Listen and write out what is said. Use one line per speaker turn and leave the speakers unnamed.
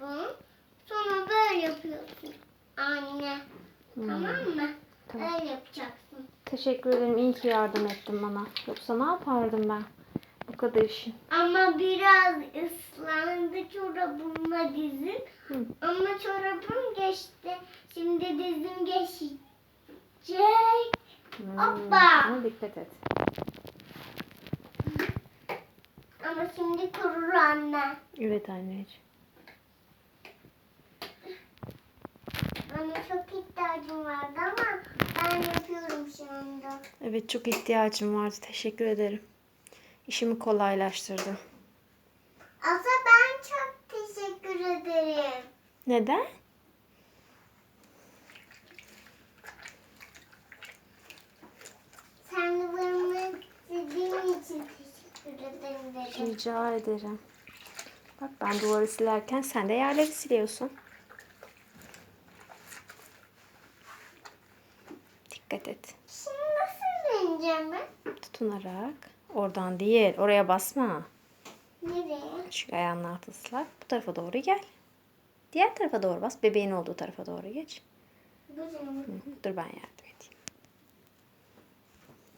yapıyorsun. Sonra böyle yapıyorsun. Anne. Tamam mı?
Tamam.
Öyle yapacaksın.
Teşekkür ederim. İyi ki yardım ettin bana. Yoksa ne yapardım ben? Bu kadar işin.
Ama biraz ıslandı çorabımla dizin.
Hı.
Ama çorabım geçti. Şimdi dizim geçecek.
Hmm,
Hoppa.
Ama dikkat et.
Ama şimdi kurur anne.
Evet anneciğim.
Bana çok ihtiyacım vardı ama ben yapıyorum anda.
Evet çok ihtiyacım vardı. Teşekkür ederim. İşimi kolaylaştırdın.
Asa ben çok teşekkür ederim.
Neden?
Sen de bana için teşekkür ederim dedim.
Rica ederim. Bak ben duvarı silerken sen de yerleri siliyorsun. Dikkat et.
Şimdi nasıl döneceğim ben?
Tutunarak. Oradan değil. Oraya basma.
Nereye?
Çünkü ayağının altı ıslak. Bu tarafa doğru gel. Diğer tarafa doğru bas. Bebeğin olduğu tarafa doğru geç.
Buraya.
Dur ben yardım